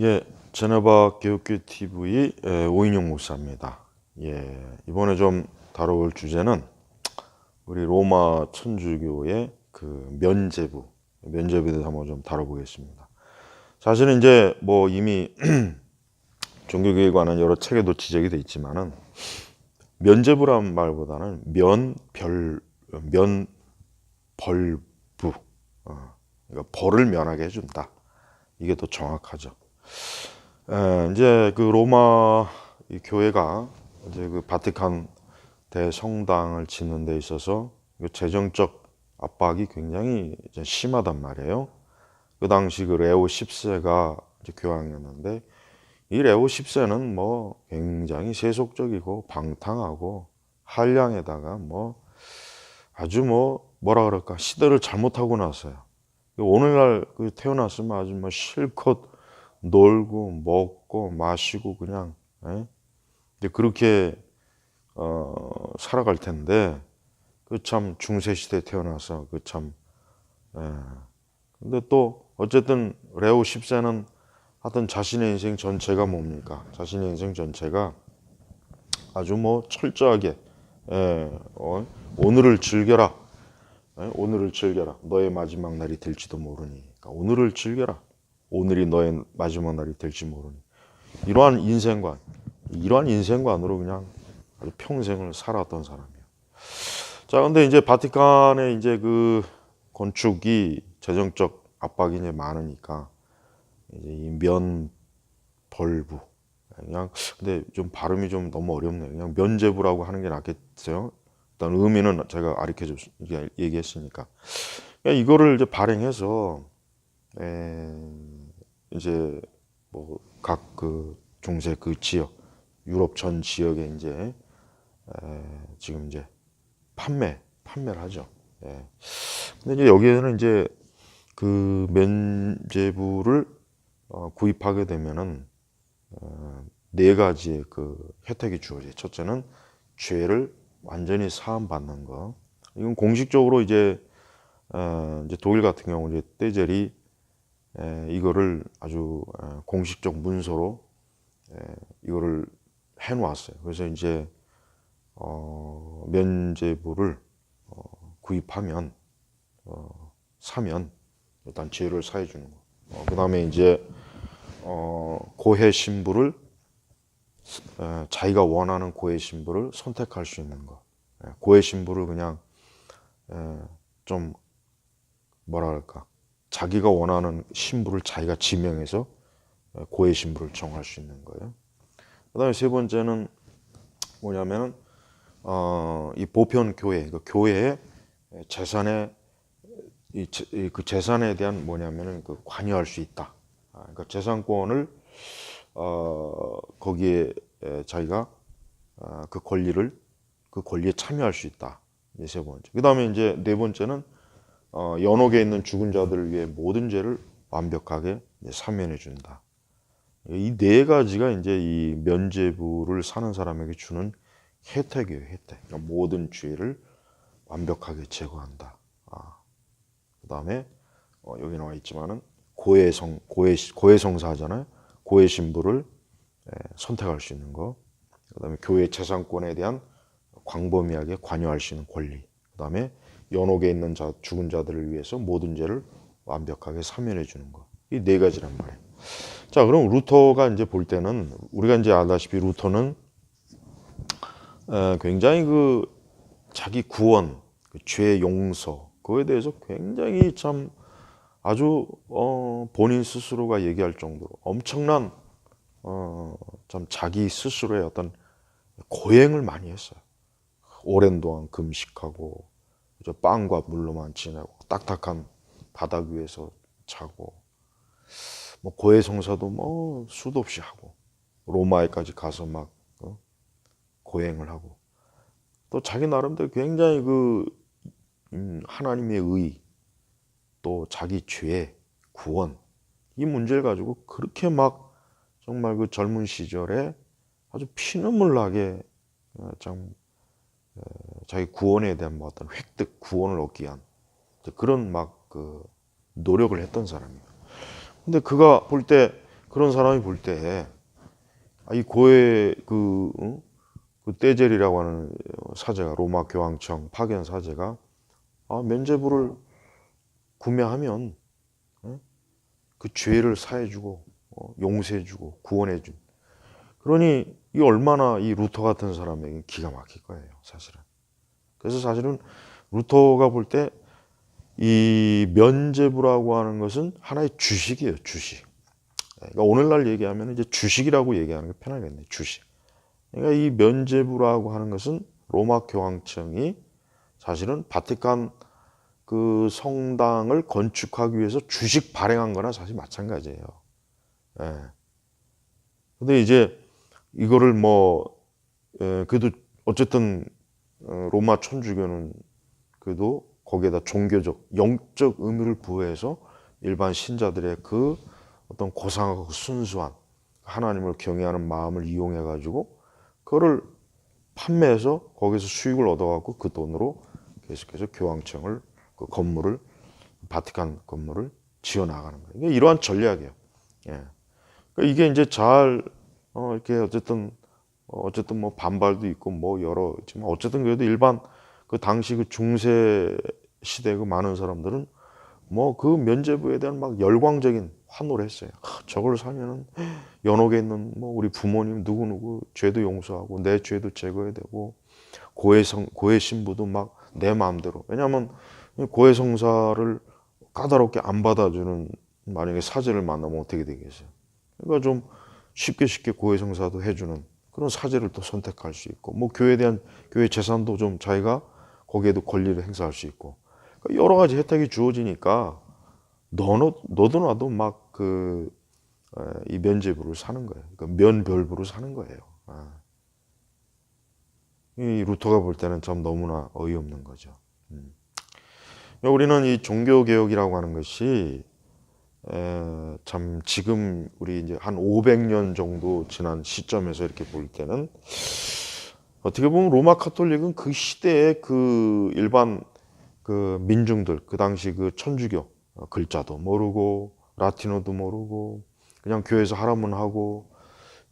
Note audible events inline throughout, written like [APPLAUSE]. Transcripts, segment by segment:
예, 제네바 교육교 TV 예, 오인용 목사입니다. 예, 이번에 좀 다뤄볼 주제는 우리 로마 천주교의 그 면제부, 면제부에 대해서 한번 좀 다뤄보겠습니다. 사실은 이제 뭐 이미 [CLEARS THROAT] 종교교에 관한 여러 책에도 지적이 돼 있지만은 면제부란 말보다는 면별 면벌부, 어, 그러니까 벌을 면하게 해준다. 이게 더 정확하죠. 에, 이제 그 로마 이 교회가 이제 그 바티칸 대성당을 짓는 데 있어서 그 재정적 압박이 굉장히 심하단 말이에요. 그 당시 그 레오 10세가 이제 교황이었는데 이 레오 10세는 뭐 굉장히 세속적이고 방탕하고 한량에다가 뭐 아주 뭐 뭐라 그럴까 시대를 잘못하고 났어요. 오늘날 그 태어났으면 아주 뭐 실컷 놀고 먹고 마시고 그냥 예? 이제 그렇게 어, 살아갈 텐데 그 참 중세 시대에 태어나서 그참 예. 근데 또 어쨌든 레오 10세는 하여튼 자신의 인생 전체가 뭡니까? 자신의 인생 전체가 아주 뭐 철저하게 예, 어, 오늘을 즐겨라. 예, 오늘을 즐겨라. 너의 마지막 날이 될지도 모르니. 그러니까 오늘을 즐겨라. 오늘이 너의 마지막 날이 될지 모르니. 이러한 인생관, 이러한 인생관으로 그냥 아주 평생을 살았던 사람이에요. 자, 근데 이제 바티칸의 이제 그 건축이 재정적 압박이 이제 많으니까 이제 이 면벌부 그냥 근데 좀 발음이 좀 너무 어렵네요. 그냥 면제부라고 하는 게 낫겠어요. 일단 의미는 제가 줬 얘기했으니까 그러니까 이거를 이제 발행해서 에, 이제 뭐 각 그 중세 그 지역 유럽 전 지역에 이제 에, 지금 이제 판매 판매를 하죠. 예. 근데 이제 여기에는 이제 그 면제부를 어, 구입하게 되면은 어, 네 가지의 그 혜택이 주어져요. 첫째는 죄를 완전히 사함 받는 거. 이건 공식적으로 이제 어, 이제 독일 같은 경우 이제 떼젤이 에, 이거를 아주 에, 공식적 문서로 에, 이거를 해놓았어요. 그래서 이제 어, 면제부를 어, 구입하면 어, 사면 일단 죄를 사해 주는 거. 어, 그다음에 이제 어, 고해 신부를 에, 자기가 원하는 고해 신부를 선택할 수 있는 거. 에, 고해 신부를 그냥 에, 좀 그럴까 자기가 원하는 신부를 자기가 지명해서 에, 고해 신부를 정할 수 있는 거예요. 그다음에 세 번째는 뭐냐면은 어, 이 보편 교회, 그 교회의 재산에 이, 재- 이그 재산에 대한 뭐냐면은 그 관여할 수 있다. 아, 그러니까 재산권을 어, 거기에 에, 자기가 아, 그 권리를 그 권리에 참여할 수 있다. 이제 세 번째. 그 다음에 이제 네 번째는 어, 연옥에 있는 죽은 자들을 위해 모든 죄를 완벽하게 사면해 준다. 이 네 가지가 이제 이 면제부를 사는 사람에게 주는 혜택이에요, 혜택. 그러니까 모든 죄를 완벽하게 제거한다. 아, 그 다음에 어, 여기 나와 있지만은 고해성 고해 고해성사 하잖아요. 고해 신부를 에, 선택할 수 있는 거. 그다음에 교회 재산권에 대한 광범위하게 관여할 수 있는 권리. 그다음에 연옥에 있는 자, 죽은 자들을 위해서 모든 죄를 완벽하게 사면해 주는 거. 이네 가지란 말이에요. 자, 그럼 루터가 이제 볼 때는 우리가 이제 알다시피 루터는 에, 굉장히 그 자기 구원, 그 죄 용서 그거에 대해서 굉장히 참 아주 어, 본인 스스로가 얘기할 정도로 엄청난 어, 참 자기 스스로의 어떤 고행을 많이 했어요. 오랜 동안 금식하고 저 빵과 물로만 지내고 딱딱한 바닥 위에서 자고 뭐 고해 성사도 뭐 수도 없이 하고 로마에까지 가서 막 어? 고행을 하고 또 자기 나름대로 굉장히 그 음, 하나님의 의, 또 자기 죄, 구원 이 문제를 가지고 그렇게 막 정말 그 젊은 시절에 아주 피눈물 나게 어, 참 어, 자기 구원에 대한 뭐 어떤 획득, 구원을 얻기 위한 그런 막 그 노력을 했던 사람이에요. 근데 그가 볼 때 그런 사람이 볼 때, 아, 이 고해 그, 응? 그 떼젤이라고 하는 사제가 로마 교황청 파견 사제가 아, 면제부를 구매하면 응? 그 죄를 사해주고 어, 용서해주고 구원해준. 그러니 이 얼마나 이 루터 같은 사람에게 기가 막힐 거예요, 사실은. 그래서 사실은 루터가 볼 때 이 면제부라고 하는 것은 하나의 주식이에요, 주식. 그러니까 오늘날 얘기하면 이제 주식이라고 얘기하는 게 편하겠네요, 주식. 그러니까 이 면제부라고 하는 것은 로마 교황청이 사실은 바티칸 그 성당을 건축하기 위해서 주식 발행한 거나 사실 마찬가지예요. 예. 근데 이제 이거를 뭐, 예, 그래도 어쨌든 어, 로마 천주교는 그래도 거기에다 종교적, 영적 의미를 부여해서 일반 신자들의 그 어떤 고상하고 순수한 하나님을 경외하는 마음을 이용해 가지고 그거를 판매해서 거기서 수익을 얻어 갖고 그 돈으로 계속해서 교황청을 그 건물을 바티칸 건물을 지어 나가는 거예요. 이러한 전략이에요. 예. 그러니까 이게 이제 잘 어, 이렇게 어쨌든 어, 어쨌든 뭐 반발도 있고 뭐 여러 있지만 어쨌든 그래도 일반 그 당시 그 중세 시대 그 많은 사람들은 뭐 그 면제부에 대한 막 열광적인 환호를 했어요. 아, 저걸 사면은 연옥에 있는 뭐 우리 부모님 누구 누구 죄도 용서하고 내 죄도 제거해야 되고 고해 성 고해 신부도 막 내 마음대로 왜냐하면 고해 성사를 까다롭게 안 받아주는 만약에 사제를 만나면 어떻게 되겠어요? 그러니까 좀 쉽게 쉽게 고해 성사도 해주는 그런 사제를 또 선택할 수 있고 뭐 교회에 대한 교회 재산도 좀 자기가 거기에도 권리를 행사할 수 있고 그러니까 여러 가지 혜택이 주어지니까 너도 너도 나도 막 그 이 면제부를 사는 거예요. 그러니까 면별부를 사는 거예요. 아. 이 루터가 볼 때는 참 너무나 어이없는 거죠. 음. 우리는 이 종교 개혁이라고 하는 것이 에, 참 지금 우리 이제 한 500년 정도 지난 시점에서 이렇게 볼 때는 어떻게 보면 로마 카톨릭은 그 시대의 그 일반 그 민중들 그 당시 그 천주교 어, 글자도 모르고 라틴어도 모르고 그냥 교회에서 하라면 하고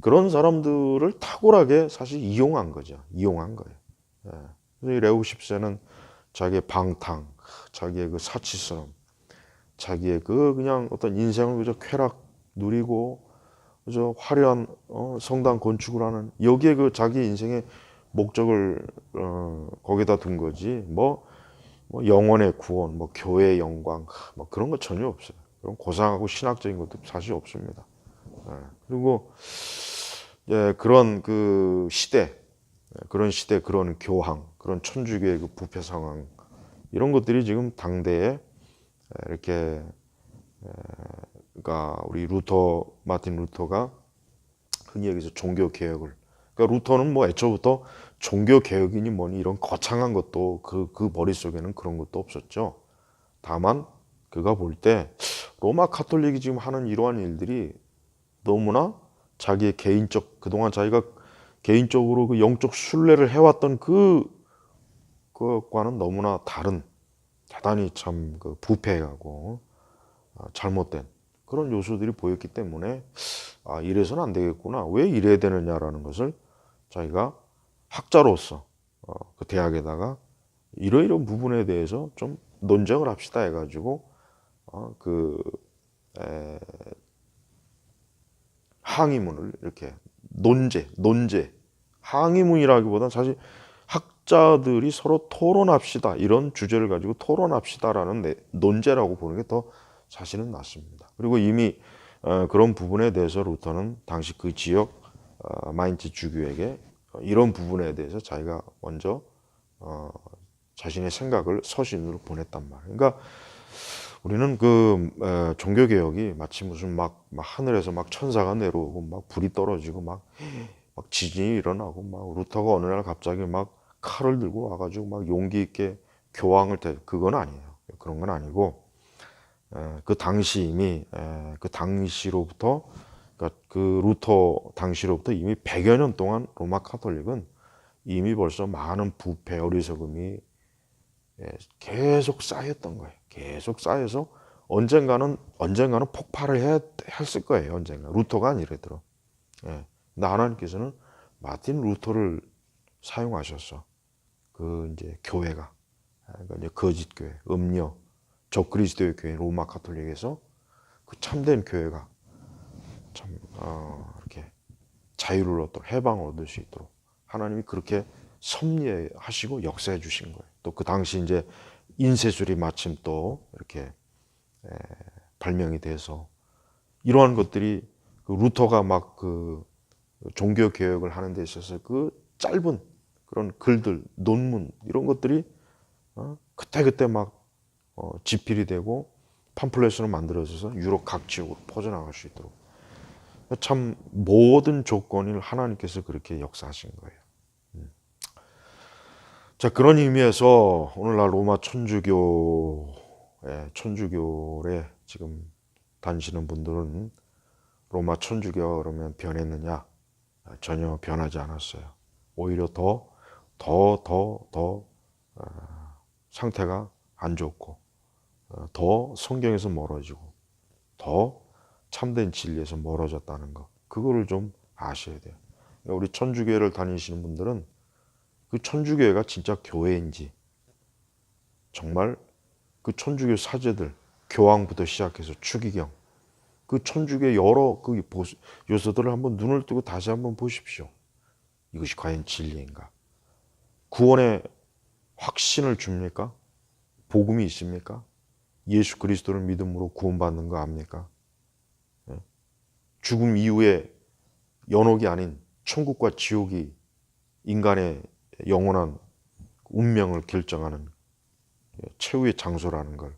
그런 사람들을 탁월하게 사실 이용한 거죠. 이용한 거예요. 예. 그래서 이 레오 10세는 자기의 방탕, 자기의 그 사치스러움, 자기의 그 그냥 어떤 인생을 그저 쾌락 누리고 그저 화려한 어, 성당 건축을 하는 여기에 그 자기 인생의 목적을 어, 거기다 둔 거지 뭐, 뭐 영원의 구원, 뭐 교회의 영광, 뭐 그런 거 전혀 없어요. 그런 고상하고 신학적인 것도 사실 없습니다. 예. 그리고 예, 그런 그 시대, 예, 그런 시대, 그런 교황, 그런 천주교의 그 부패 상황 이런 것들이 지금 당대에 이렇게 그러니까 우리 루터 마틴 루터가 흔히 여기서 종교 개혁을 그러니까 루터는 뭐 애초부터 종교 개혁이니 뭐니 이런 거창한 것도 그그 머릿속에는 그런 것도 없었죠. 다만 그가 볼 때 로마 카톨릭이 지금 하는 이러한 일들이 너무나 자기의 개인적 그동안 자기가 개인적으로 그 영적 순례를 해왔던 그 그것과는 너무나 다른 대단히 참 그 부패하고 아, 잘못된 그런 요소들이 보였기 때문에 아 이래서는 안 되겠구나. 왜 이래야 되느냐라는 것을 자기가 학자로서 어, 그 대학에다가 이러이러한 부분에 대해서 좀 논쟁을 합시다 해가지고 어, 그 에, 항의문을 이렇게 논제, 논제, 항의문이라기보다는 사실 학자들이 서로 토론합시다 이런 주제를 가지고 토론합시다라는 내- 논제라고 보는 게 더 사실은 낫습니다. 그리고 이미 어, 그런 부분에 대해서 루터는 당시 그 지역 어, 마인츠 주교에게 어, 이런 부분에 대해서 자기가 먼저 어, 자신의 생각을 서신으로 보냈단 말이에요. 그러니까 우리는 그 에, 종교 개혁이 마치 무슨 막, 막 하늘에서 막 천사가 내려오고 막 불이 떨어지고 막, 막 지진이 일어나고 막 루터가 어느 날 갑자기 막 칼을 들고 와가지고 막 용기 있게 교황을 대 그건 아니에요. 그런 건 아니고 에, 그 당시 이미 에, 그 당시로부터 그러니까 그 루터 당시로부터 이미 100여 년 동안 로마 카톨릭은 이미 벌써 많은 부패 어리석음이 예, 계속 쌓였던 거예요. 계속 쌓여서 언젠가는 언젠가는 폭발을 했을 거예요. 언젠가 루터가 아니래더라. 예. 근데 하나님께서는 마틴 루터를 사용하셨어. 그 이제 교회가 그러니까 이제 거짓 교회, 음녀, 적그리스도의 교회 로마 카톨릭에서 그 참된 교회가 참 어, 이렇게 자유를 얻도록 해방을 얻을 수 있도록 하나님이 그렇게 섭리하시고 역사해 주신 거예요. 또 그 당시 이제 인쇄술이 마침 또 이렇게 에, 발명이 돼서 이러한 것들이 그 루터가 막 그 종교 개혁을 하는 데 있어서 그 짧은 그런 글들, 논문 이런 것들이 어? 그때 그때 막 어, 집필이 되고 팜플렛으로 만들어져서 유럽 각 지역으로 퍼져나갈 수 있도록 참 모든 조건을 하나님께서 그렇게 역사하신 거예요. 음. 자 그런 의미에서 오늘날 로마 천주교 천주교에 지금 다니시는 분들은 로마 천주교 그러면 변했느냐 전혀 변하지 않았어요. 오히려 더 더 더 더 상태가 안 좋고 어, 더 성경에서 멀어지고 더 참된 진리에서 멀어졌다는 거 그거를 좀 아셔야 돼요. 그러니까 우리 천주교회를 다니시는 분들은 그 천주교회가 진짜 교회인지 정말 그 천주교 사제들 교황부터 시작해서 추기경 그 천주교 여러 그 요소들을 한번 눈을 뜨고 다시 한번 보십시오. 이것이 과연 진리인가? 구원의 확신을 줍니까? 복음이 있습니까? 예수 그리스도를 믿음으로 구원받는 거 압니까? 예? 죽음 이후에 연옥이 아닌 천국과 지옥이 인간의 영원한 운명을 결정하는 예, 최후의 장소라는 걸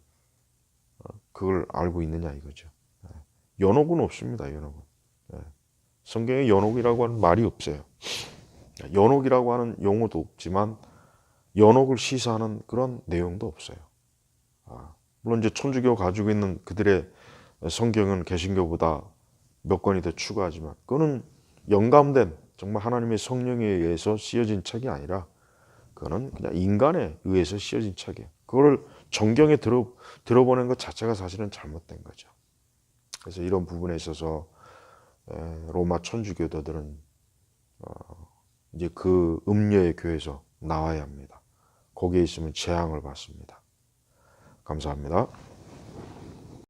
어, 그걸 알고 있느냐 이거죠. 예. 연옥은 없습니다. 연옥은 예. 성경에 연옥이라고 하는 말이 없어요. 연옥이라고 하는 용어도 없지만 연옥을 시사하는 그런 내용도 없어요. 아, 물론 이제 천주교 가지고 있는 그들의 성경은 개신교보다 몇 권이 더 추가하지만 그거는 영감된 정말 하나님의 성령에 의해서 씌어진 책이 아니라 그거는 그냥 인간에 의해서 씌어진 책이에요. 그거를 정경에 들어 들어보는 것 자체가 사실은 잘못된 거죠. 그래서 이런 부분에 있어서 에, 로마 천주교도들은 어, 이제 그 음녀의 교회에서 나와야 합니다. 거기에 있으면 재앙을 받습니다. 감사합니다.